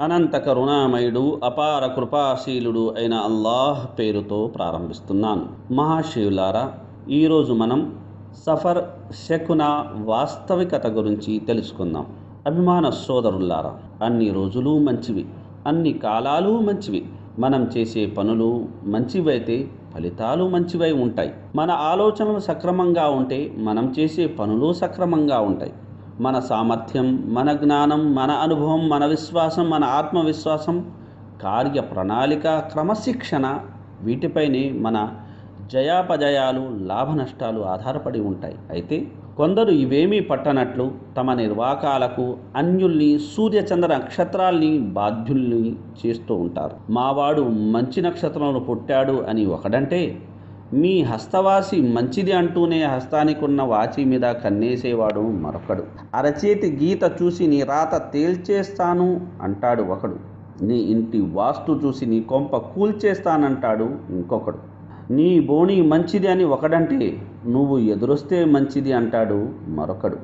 అనంత కరుణామయుడు అపార కృపాశీలుడు అయిన అల్లాహ్ పేరుతో ప్రారంభిస్తున్నాను. మహాశివులారా ఈరోజు మనం సఫర్ శకున వాస్తవికత గురించి తెలుసుకుందాం. అభిమాన సోదరులారా అన్ని రోజులు మంచివి అన్ని కాలాలు మంచివి. మనం చేసే పనులు మంచివైతే ఫలితాలు మంచివై ఉంటాయి. మన ఆలోచనలు సక్రమంగా ఉంటే మనం చేసే పనులు సక్రమంగా ఉంటాయి. మన సామర్థ్యం మన జ్ఞానం మన అనుభవం మన విశ్వాసం మన ఆత్మవిశ్వాసం కార్య ప్రణాళిక క్రమశిక్షణ వీటిపైనే మన జయాపజయాలు లాభ నష్టాలు ఆధారపడి ఉంటాయి. అయితే కొందరు ఇవేమీ పట్టనట్లు తమ నిర్వాకాలకు అన్యుల్ని సూర్యచంద్ర నక్షత్రాల్ని బాధ్యుల్ని చేస్తూ ఉంటారు. మావాడు మంచి నక్షత్రంలో పుట్టాడు అని ఒకడంటే మీ హస్తవాసి మంచిది అంటూనే హస్తానికి ఉన్న వాచి మీద కన్నేసేవాడు మరొకడు. అరచేతి గీత చూసి నీ రాత తేల్చేస్తాను అంటాడు ఒకడు. నీ ఇంటి వాస్తు చూసి నీ కొంప కూల్చేస్తానంటాడు ఇంకొకడు. నీ బోణి మంచిది అని ఒకడంటే నువ్వు ఎదురొస్తే మంచిది అంటాడు మరొకడు.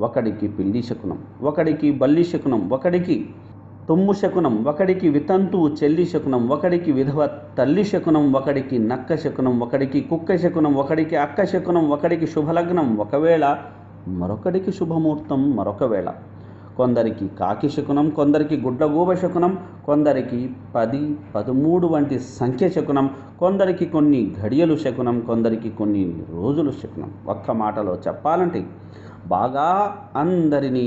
ఒకడికి పిల్లి శకునం ఒకడికి బల్లి శకునం ఒకడికి తొమ్ము శకునం ఒకడికి వితంతువు చెల్లి శకునం ఒకడికి విధవ తల్లి శకునం ఒకడికి నక్క శకునం ఒకడికి కుక్క శకునం ఒకడికి అక్క శకునం ఒకడికి శుభలగ్నం ఒకవేళ మరొకడికి శుభముహూర్తం మరొక వేళ కొందరికి కాకి శకునం కొందరికి గుడ్లగూబ శకునం కొందరికి పది పదమూడు వంటి సంఖ్య శకునం కొందరికి కొన్ని ఘడియలు శకునం కొందరికి కొన్ని రోజులు శకునం. ఒక్క మాటలో చెప్పాలంటే బాగా అందరినీ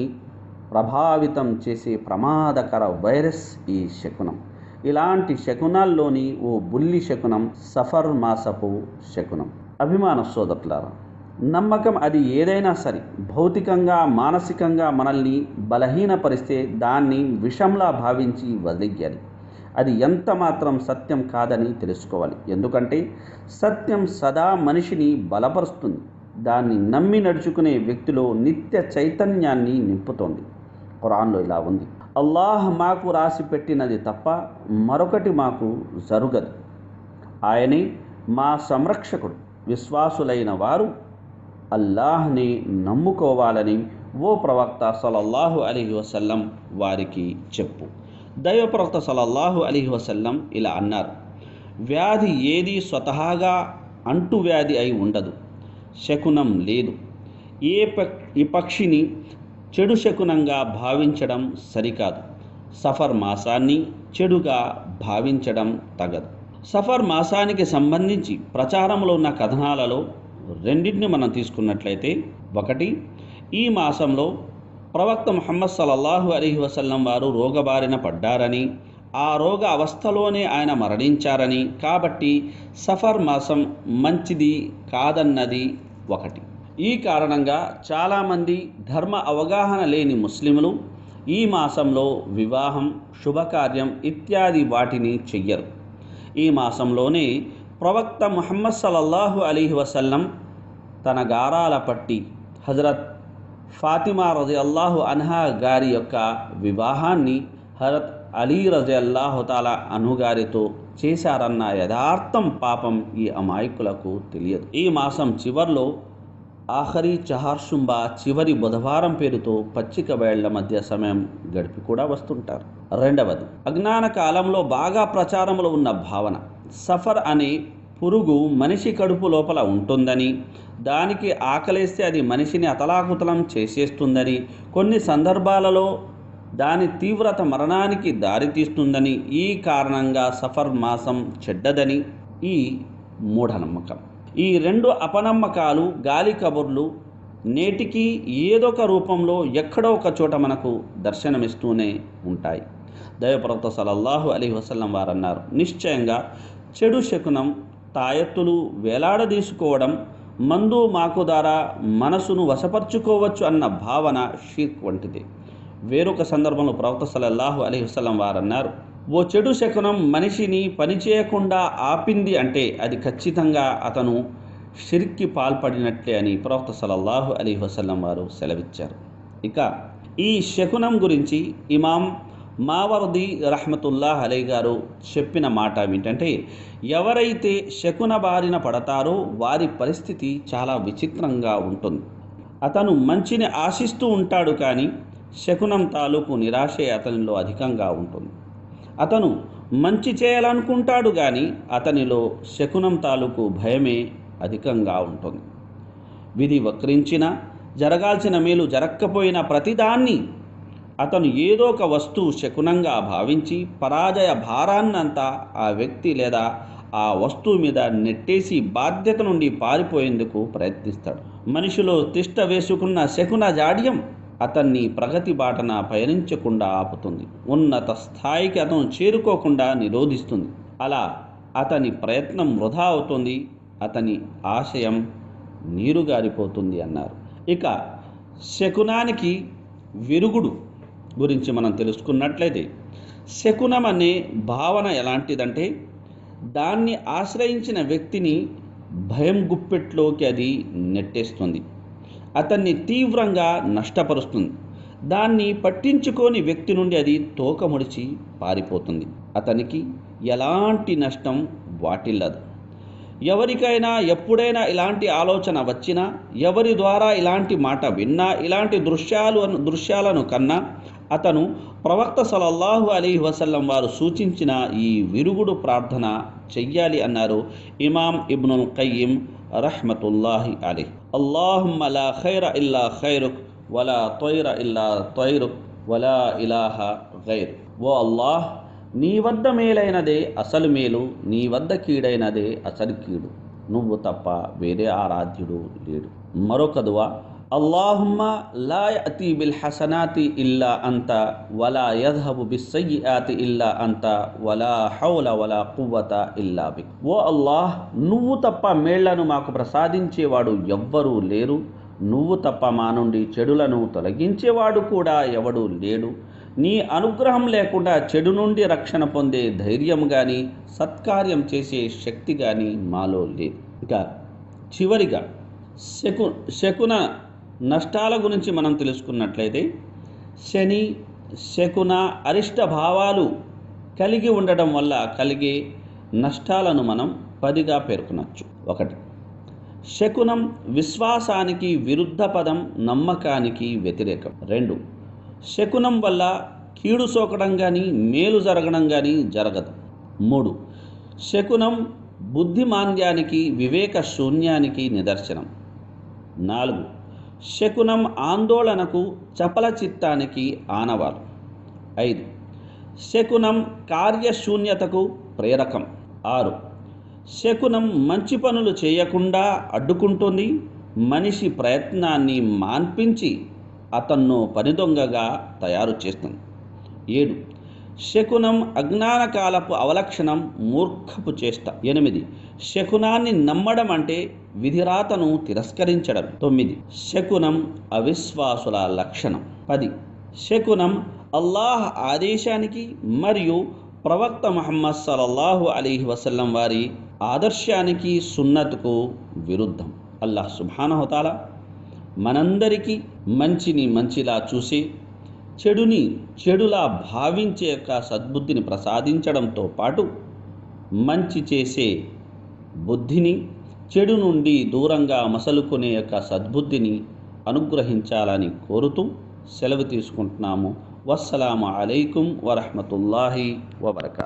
ప్రభావితం చేసే ప్రమాదకర వైరస్ ఈ శకునం. ఇలాంటి శకునాల్లోని ఓ బుల్లి శకునం సఫర్ మాసపు శకునం. అభిమాన సోదరులారా నమ్మకం అది ఏదైనా సరే భౌతికంగా మానసికంగా మనల్ని బలహీనపరిస్తే దాన్ని విషంలా భావించి వదిలేయాలి అది ఎంత మాత్రం సత్యం కాదని తెలుసుకోవాలి. ఎందుకంటే సత్యం సదా మనిషిని బలపరుస్తుంది. దాన్ని నమ్మి నడుచుకునే వ్యక్తిలో నిత్య చైతన్యాన్ని నింపుతోంది. ఖురాన్లో ఇలా ఉంది. అల్లాహ్ మాకు రాసి పెట్టినది తప్ప మరొకటి మాకు జరుగదు. ఆయనే మా సంరక్షకుడు విశ్వాసులైన వారు అల్లాహ్ని నమ్ముకోవాలని ఓ ప్రవక్త సలల్లాహు అలీ వసల్లం వారికి చెప్పు. దైవ ప్రవక్త సలల్లాహు అలీ వసల్లం ఇలా అన్నారు వ్యాధి ఏది స్వతహాగా అంటువ్యాధి అయి ఉండదు శకునం లేదు. ఏ ప ఈ పక్షిని చెడు శకునంగా భావించడం సరికాదు. సఫర్ మాసాన్ని చెడుగా భావించడం తగదు. సఫర్ మాసానికి సంబంధించి ప్రచారంలో ఉన్న కథనాలలో రెండింటిని మనం తీసుకున్నట్లయితే ఒకటి ఈ మాసంలో ప్రవక్త ముహమ్మద్ సలల్లాహు అలీహి వసల్లం వారు రోగబారిన పడ్డారని ఆ రోగ అవస్థలోనే ఆయన మరణించారని కాబట్టి సఫర్ మాసం మంచిది కాదన్నది ఒకటి. ఈ కారణంగా చాలామంది ధర్మ అవగాహన లేని ముస్లింలు ఈ మాసంలో వివాహం శుభకార్యం ఇత్యాది వాటిని చెయ్యరు. ఈ మాసంలోనే ప్రవక్త ముహమ్మద్ సలల్లాహు అలీహి వసల్లం తన గారాల పట్టి హజరత్ ఫాతిమా రజి అల్లాహు అన్హా గారి యొక్క వివాహాన్ని హరత్ అలీ రజి అల్లాహుతాల అనుగారితో చేశారన్న యథార్థం పాపం ఈ అమాయకులకు తెలియదు. ఈ మాసం చివర్లో ఆఖరి చహార్షుంబా చివరి బుధవారం పేరుతో పచ్చిక వేళ్ళ మధ్య సమయం గడిపి కూడా వస్తుంటారు. రెండవది అజ్ఞాన కాలంలో బాగా ప్రచారంలో ఉన్న భావన. సఫర్ అనే పురుగు మనిషి కడుపు లోపల ఉంటుందని దానికి ఆకలేస్తే అది మనిషిని అతలాకుతలం చేసేస్తుందని కొన్ని సందర్భాలలో దాని తీవ్రత మరణానికి దారితీస్తుందని ఈ కారణంగా సఫర్ మాసం చెడ్డదని ఈ మూఢనమ్మకం. ఈ రెండు అపనమ్మకాలు గాలి కబుర్లు నేటికి ఏదొక రూపంలో ఎక్కడో ఒక చోట మనకు దర్శనమిస్తూనే ఉంటాయి. దైవప్రవక్త సలల్లాహు అలీ వసల్లం వారు అన్నారు నిశ్చయంగా చెడు శకునం తాయెత్తులు వేలాడదీసుకోవడం మందు మాకు ద్వారా మనసును వశపరుచుకోవచ్చు అన్న భావన షీక్ వంటిది. వేరొక సందర్భంలో ప్రవక్త సలల్లాహు అలీ వసలం వారన్నారు ఓ చెడు శకునం మనిషిని పనిచేయకుండా ఆపింది అంటే అది ఖచ్చితంగా అతను షిర్కి పాల్పడినట్లే అని ప్రవక్త సలల్లాహు అలీ వసల్లం వారు సెలవిచ్చారు. ఇక ఈ శకునం గురించి ఇమాం మావర్ది రహమతుల్లాహ్ అలీ గారు చెప్పిన మాట ఏమిటంటే ఎవరైతే శకున బారిన పడతారో వారి పరిస్థితి చాలా విచిత్రంగా ఉంటుంది. అతను మంచిని ఆశిస్తూ ఉంటాడు కానీ శకునం తాలూకు నిరాశే అతనిలో అధికంగా ఉంటుంది. అతను మంచి చేయాలనుకుంటాడు కానీ అతనిలో శకునం తాలూకు భయమే అధికంగా ఉంటుంది. విధి వక్రించిన జరగాల్సిన మేలు జరక్కపోయిన ప్రతిదాన్ని అతను ఏదో ఒక వస్తువు శకునంగా భావించి పరాజయ భారాన్నంతా ఆ వ్యక్తి లేదా ఆ వస్తువు మీద నెట్టేసి బాధ్యత నుండి పారిపోయేందుకు ప్రయత్నిస్తాడు. మనిషిలో తిష్ట వేసుకున్న శకున జాడ్యం అతన్ని ప్రగతి బాటన పయనించకుండా ఆపుతుంది. ఉన్నత స్థాయికి అతను చేరుకోకుండా నిరోధిస్తుంది. అలా అతని ప్రయత్నం వృధా అవుతుంది. అతని ఆశయం నీరుగారిపోతుంది అన్నారు. ఇక శకునానికి విరుగుడు గురించి మనం తెలుసుకున్నట్లయితే శకునం అనే భావన ఎలాంటిదంటే దాన్ని ఆశ్రయించిన వ్యక్తిని భయం గుప్పెట్లోకి అది నెట్టేస్తుంది. అతన్ని తీవ్రంగా నష్టపరుస్తుంది. దాన్ని పట్టించుకోని వ్యక్తి నుండి అది తోకముడిచి పారిపోతుంది. అతనికి ఎలాంటి నష్టం వాటిల్లదు. ఎవరికైనా ఎప్పుడైనా ఇలాంటి ఆలోచన వచ్చినా ఎవరి ద్వారా ఇలాంటి మాట విన్నా ఇలాంటి దృశ్యాలు దృశ్యాలను కన్నా అతను ప్రవక్త సలల్లాహు అలీ వసల్లం వారు సూచించిన ఈ విరుగుడు ప్రార్థన చెయ్యాలి అన్నారు ఇమాం ఇబ్నుల్ కయ్యిం రహ్మతుల్లాహి అలీ అల్లాహుమ్మ లా ఖైర ఇల్లా ఖైరుక్ వలా తొయ్ర ఇల్లా తొయ్రుక్ వలా ఇలాహ గైర్ ఓ అల్లాహ్ నీ వద్ద మేలైనదే అసలు మేలు నీ వద్ద కీడైనదే అసలు కీడు నువ్వు తప్ప వేరే ఆరాధ్యుడు లేడు మరొక దువా అల్లాహుమ్మ లా యతి బిల్ హసనాతి ఇల్లా అంత వలా యద్హబు బిస్సయ్యాతి ఇల్లా అంత వలా హౌల వలా కువ్వత ఇల్లా బిక్ ఓ అల్లాహ్ నువ్వు తప్ప మేళ్ళను మాకు ప్రసాదించేవాడు ఎవ్వరూ లేరు. నువ్వు తప్ప మా నుండి చెడులను తొలగించేవాడు కూడా ఎవడు లేడు. నీ అనుగ్రహం లేకుండా చెడు నుండి రక్షణ పొందే ధైర్యం కానీ సత్కార్యం చేసే శక్తి కానీ మాలో లేదు. ఇక చివరిగా శకు శకున నష్టాల గురించి మనం తెలుసుకున్నట్లయితే శని శకున అరిష్ట భావాలు కలిగి ఉండడం వల్ల కలిగే నష్టాలను మనం పదిగా పేర్కొనవచ్చు ఒకటి శకునం విశ్వాసానికి విరుద్ధ పదం నమ్మకానికి వ్యతిరేకం. రెండు శకునం వల్ల కీడు సోకడం కానీ మేలు జరగడం కానీ జరగదు. మూడు శకునం బుద్ధిమాంద్యానికి వివేక శూన్యానికి నిదర్శనం. నాలుగు శకునం ఆందోళనకు చపల చిత్తానికి ఆనవాలు ఐదు. శకునం కార్యశూన్యతకు ప్రేరకం. ఆరు. శకునం మంచి పనులు చేయకుండా అడ్డుకుంటుంది. మనిషి ప్రయత్నాన్ని మాన్పించి అతన్ను పనిదొంగగా తయారు చేస్తుంది. ఏడు. శకునం అజ్ఞానకాలపు అవలక్షణం మూర్ఖపు చేష్ట. ఎనిమిది. శకునాన్ని నమ్మడం అంటే విధిరాతను తిరస్కరించడం. తొమ్మిది. శకునం అవిశ్వాసుల లక్షణం. పది. శకునం అల్లాహ్ ఆదేశానికి మరియు ప్రవక్త మహమ్మద్ సలల్లాహు అలీహి వసల్లం వారి ఆదర్శానికి సున్నత్కు విరుద్ధం. అల్లాహ్ సుభానహతాల మనందరికీ మంచిని మంచిలా చూసి చెడుని చెడులా భావించే యొక్క సద్బుద్ధిని ప్రసాదించడంతో పాటు మంచి చేసే బుద్ధిని చెడు నుండి దూరంగా మసలుకునే యొక్క సద్బుద్ధిని అనుగ్రహించాలని కోరుతూ సెలవు తీసుకుంటున్నాము. వస్సలాము అలైకుం వరహమతుల్లాహి వబర్కా